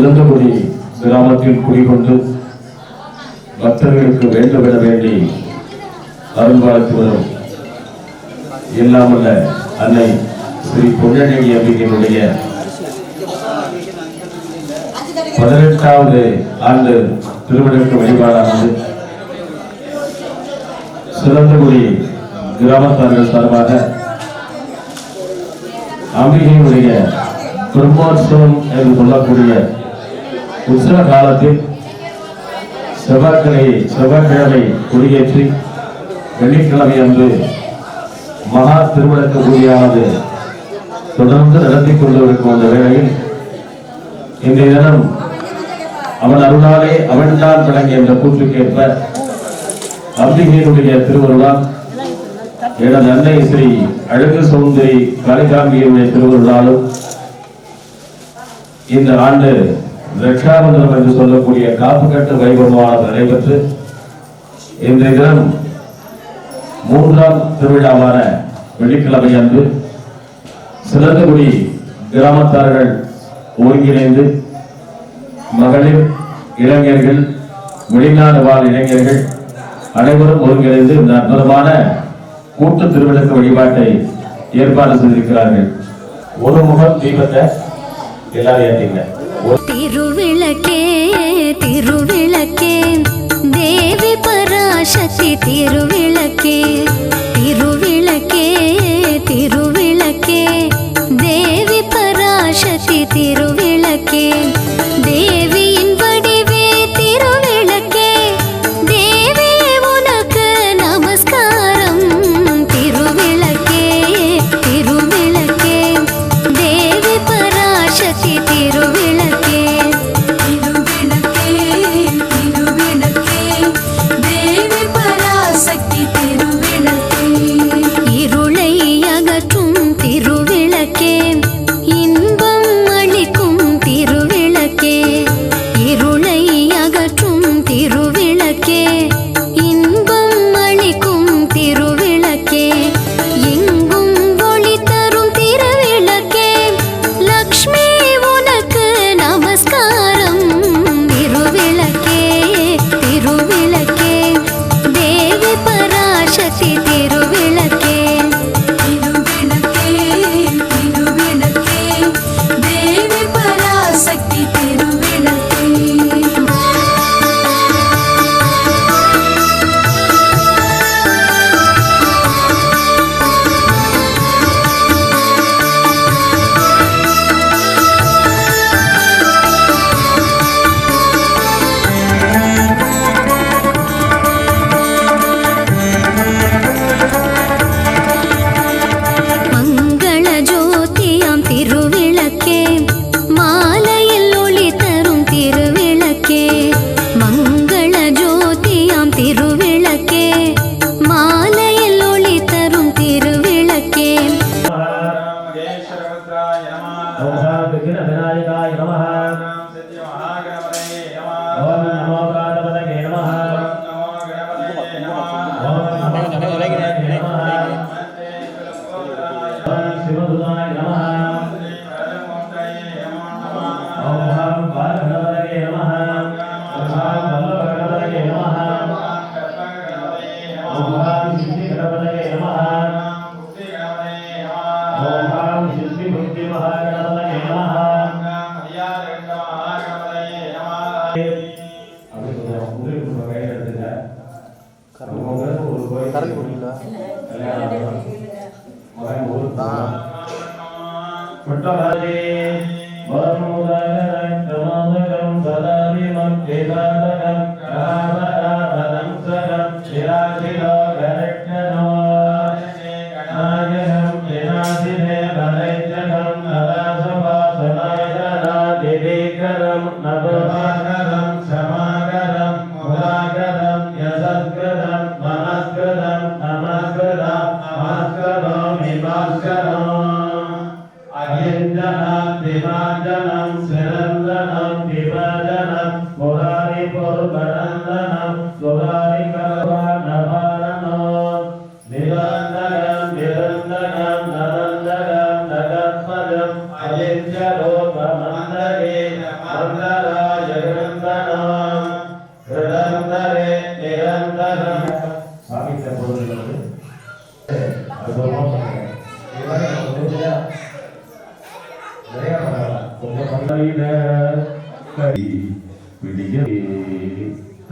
சிறந்தபடி கிராமத்தில் குடிகொண்டு பக்தர்களுக்கு வேண்டுமென வேண்டி அருள்வாழ்த்து வரும் இல்லாமல்ல அன்னை ஸ்ரீ பொன்னணி அம்பிகையினுடைய பதினெட்டாவது ஆண்டு திருவிழாக்கு வழிபாடானது சிறந்தபடி கிராமத்தார்கள் சார்பாக அம்பிகையினுடைய பிரம்மோற்சவம் என்று சொல்லக்கூடிய உற்சவ காலத்தில் செவ்வாய்க்கிழமை செவ்வாய்க்கிழமை கொடியேற்றி வெள்ளிக்கிழமை அன்று மகா திருவிளக்கு பூஜையானது தொடர்ந்து நடத்தி கொண்டிருக்கும் அந்த வேளையில் இன்றைய தினம் அவன் அருளாலே அவன்தான் தொடங்கிய என்ற கூற்றுக்கேற்ப அம்பிகையினுடைய திருவருளால் எனது அன்னை ஸ்ரீ அழகு சௌந்தரி காளிகாம்பிகையுடைய திருவருளாலும் இந்த ஆண்டு ரட்சாபந்தனம் என்று சொல்லக்கூடிய காப்பு கட்ட வைபவமானது நடைபெற்று இன்றைய தினம் மூன்றாம் திருவிழாவான வெள்ளிக்கிழமை அன்று சிறந்தகுடி கிராமத்தார்கள் ஒருங்கிணைந்து மகளிர் இளைஞர்கள் வெளிநாடு வாழ் இளைஞர்கள் அனைவரும் ஒருங்கிணைந்து இந்த அற்புதமான கூட்டு திருவிளக்கு வழிபாட்டை ஏற்பாடு செய்திருக்கிறார்கள். ஒரு முகம் தீபத்தை எல்லாரும் ஏற்றீங்க திருவிளக்கே திருவிளக்கே தேவி பராசக்தி திருவிளக்கே திருவிளக்கே திருவிளக்கே தேவி பராசக்தி திருவிளக்கே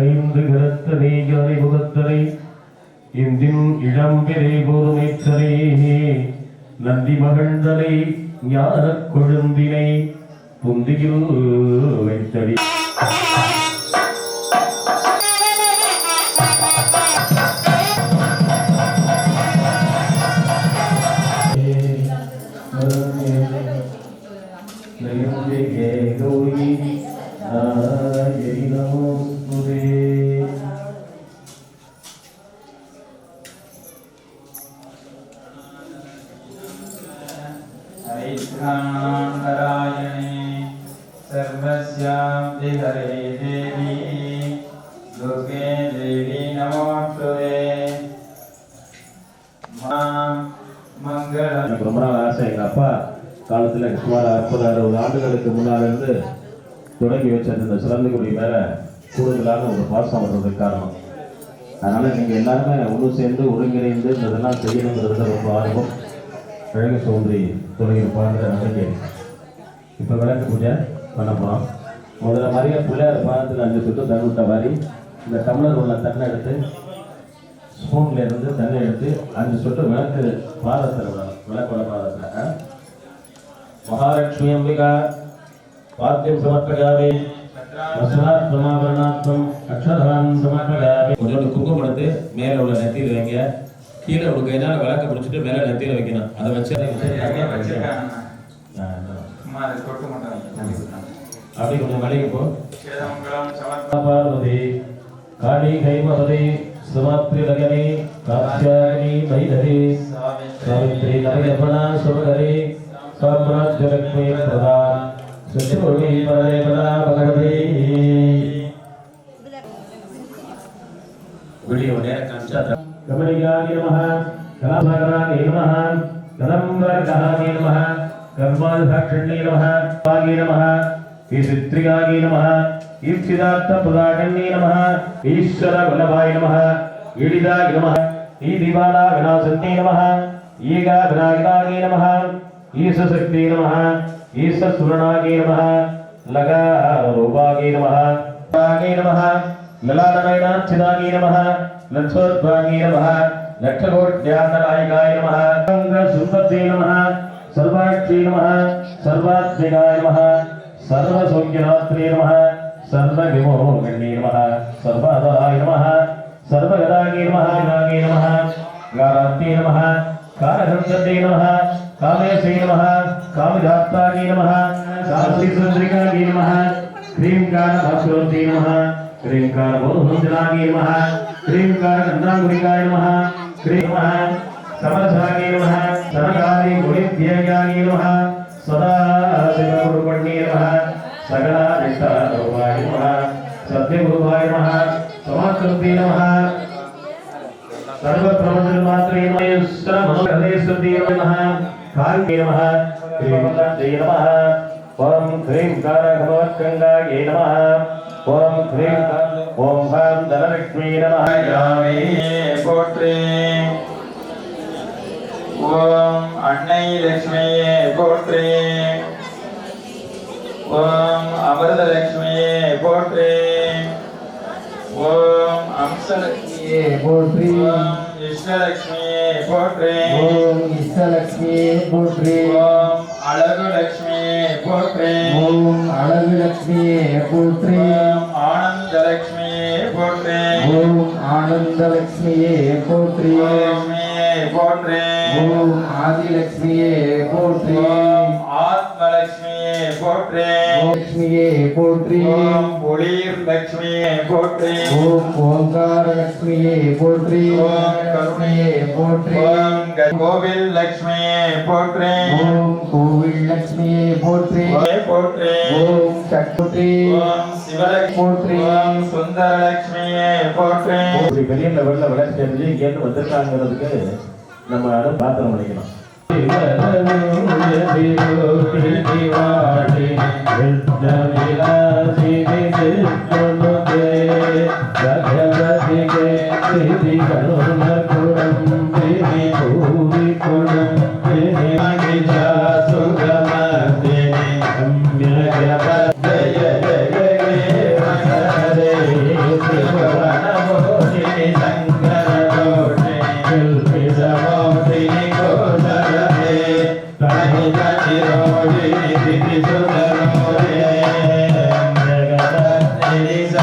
ஐந்து கரத்தனை யானை முகத்தனை இந்தின் இளம்பிரை பொறுமைத்தனை நந்தி மகழ்ந்தனை ஞான கொழுந்தினை புந்தியில் எனக்கு ரொம்ப நாள் ஆசை. எங்கள் அப்பா காலத்தில் சுமார் முப்பது அறுபது ஆண்டுகளுக்கு முன்னாலிருந்து தொடங்கி வச்சிருந்த சிறந்த சிறந்தகுடி மேலே கூடுதலான ஒரு பாசம் வர்றதுக்கு காரணம். அதனால் நீங்கள் எல்லாருமே ஒன்று சேர்ந்து ஒருங்கிணைந்து இதெல்லாம் செய்யணுங்கிறது ரொம்ப ஆர்வம். அழகு சோன்றி தொடங்கியிருப்பாங்கிற நம்பிக்கை இப்போ விளக்கு பூஜை பண்ண போகிறோம் முதல்ல மாதிரியே பிள்ளையார் பாதத்தில் அஞ்சு சுட்டு தண்ணி மாதிரி இந்த தமிழர் உள்ள தன்னை எடுத்து ஸ்பூன்ல இருந்து தண்ணி எடுத்து அஞ்சு சொட்டு விளக்கு பாதத்தில் விடணும். விளக்கோட பாதத்தில்? மகாலட்சுமி அம்பிகா பாத்தியம் சமர்ப்பகாவே வசனாத் சமாபரணாத்மம் அக்ஷரான் சமர்ப்பகாவே கொஞ்சோண்டு குங்குமம் எடுத்து மேலே உள்ள நெத்தியில் வைங்க. கீழே ஒரு கையினால் விளக்க பிடிச்சிட்டு மேலே நெத்தியில் வைக்கணும். அதை வச்சு. அப்படி கொஞ்சம் மலைக்கு போ பார்வதி காளி கைமவதி సుమాత్రిలగని కాత్యాయని మైదతి సావిత్రి నరగర్భణ శుభకరి సమ్రాజ్యలక్ష్మి ప్రదా శుచిపురి పరలేపదా పలగతి కమలికాని నమ కళాభాగాని నమ కలంబర్గాని నమ కర్మాధిభాక్షిణ్యే నమ నమ ఈ సిత్రికాని నమ பாகே நமः ஈசித்ரிகாய நமः ஈப்சிதார்த்தபுதாகண்யே நமः ஈஸ்வர வல்லபாய நமः ஈடிதாய நமः ஈதிபாலா விநாசன்யே நமः ஈகா விநாயகாய நமः ஈசசக்தி நமः ஈசசுரணாய நமः லகா ரூபாய நமः பாகே நமः லலாடனயனாச்சிதாய நமः லட்சோத்பாகே நமः லட்சகோட்யாந்தநாயகாய நமः சுந்தத்தே நமः சர்வாட்சே நமः சர்வாத்மிகாய நமः சர்வசௌக்கியநாத்ரே நமः सर्वविमोर्गण्ये नमः सर्वदाय नमः सर्वगदागे नमः नागे नमः गारात्ते नमः कारहंसते नमः कामेशे नमः कामिधात्तागे नमः काशीसुन्द्रिकागे नमः क्रीङ्कारभास्वन्ते नमः क्रीङ्कारबोधुञ्जनागे नमः क्रीङ्कारगन्धाङ्गुलिकाय नमः क्री नमः समरसागे नमः समकाले गुणिभ्ययागे नमः सदा शिवगुरुपण्ये नमः सकलादिष्टादौवाय नमः। सत्यगुरुवाय महा समाकृति नमः। सर्वप्रवचनमात्रे नमः। युष्टमनोहरेश्वरी नमः। कान्ते नमः। श्रीमन्ते नमः। ॐ ह्रीं कारकमवत्कङ्गायै नमः। ॐ ह्रीं ॐ हाँ धनलक्ष्मी नमः। यामे पोत्रे ॐ अण्णै लक्ष्मीये पोत्रे ओम அமிர்த லட்சுமியே போற்றி. ஓம் அம்சலட்சுமியே போற்றி. ஓம் இஷ்டலட்சுமியே போற்றி. ஓம் இஷ்டலட்சுமியே போற்றி. ஓம் அழகு லட்சுமியே போற்றி. ஓம் அழகு லட்சுமியே போற்றி. ஓம் ஆனந்த லட்சுமியே போற்றி. ஓம் ஆனந்த லட்சுமியே போற்றி. லட்சுமியே போற்றி ஓம் ஆதிலட்சுமியே போற்றி. ஓம் ஆத்மலட்சுமியே போற்றி. லட்சுமியே போற்றி. ஓம் ஒளிர் லட்சுமியே போற்றி. ஓம் ஓங்கார லட்சுமியே போற்றி. ஓம் லட்சுமியே போற்றி. ஓம் கோவில் லட்சுமியே போற்றி. ஓம் கோவில் லட்சுமியே போற்றி போற்றி. ஓம் சக்தி ஓம் சிவலட்சுமி போற்றி. ஓம் சுந்தர லட்சுமியே போற்றி. பெரிய லெவல்ல விளையாட்டு தெரிஞ்சு இங்கேருந்து வந்திருக்காங்கிறதுக்கு நம்ம யாரும் பிரார்த்தனை பண்ணிக்கலாம்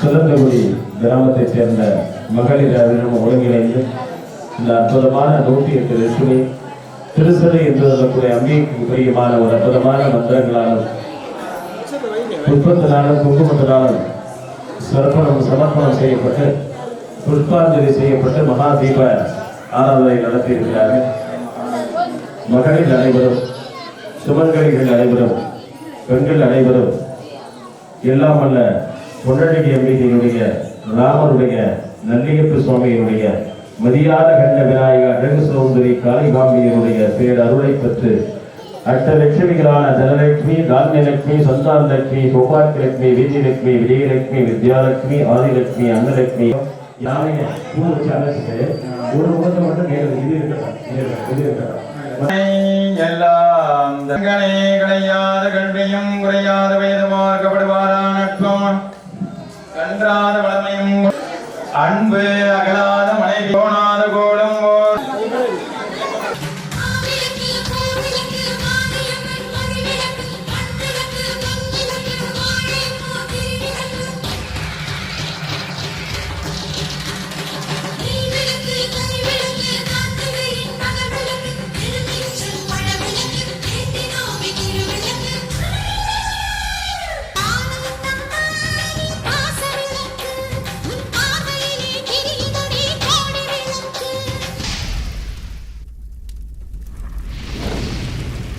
சிலந்தகுடி கிராமத்தைச் சேர்ந்த மகளிர் அபினம் ஒருங்கிணைந்து இந்த அற்புதமான நூற்றி எட்டு லட்சுமி திருசலை என்று சொல்லக்கூடிய அம்பிகைக்கு பிரியமான ஒரு அற்புதமான மந்திரங்களாலும் புஷ்பத்தினாலும் குங்குமத்தினாலும் சர்ப்பணம் சமர்ப்பணம் செய்யப்பட்டு புஷ்பாஞ்சலி செய்யப்பட்டு மகா தீப ஆராதனை நடத்தியிருக்கிறார்கள். மகளிர் அனைவரும் சுமங்கலிகள் அனைவரும் பெண்கள் அனைவரும் எல்லாம் அல்ல பொன்னடி அம்பிகையுடைய ராமனுடைய நல்லியப்பு சுவாமியினுடைய மதியாத கண்ட விநாயக அழகு சௌந்தரி காளிகாம்பியனுடைய பேர் அருளை பெற்று அஷ்டலட்சுமிகளான தனலட்சுமி தானியலட்சுமி சந்தானலட்சுமி சௌபாக்கியலட்சுமி வீதிலட்சுமி விஜயலட்சுமி வித்யாலட்சுமி ஆதிலட்சுமி அன்னலட்சுமி யானைய பூ வச்சு அழைச்சிட்டு ஒரு முகத்தை மட்டும் நேரம் இது இருக்கட்டும் இது இருக்கட்டும், எல்லாம் கண்டையும் கிடையாத கல்வியும் குறையாத வேதமார்க்கப்படுவாரான அகன்றாத வளமையும் அன்பு அகலாத மனைவி போனார்.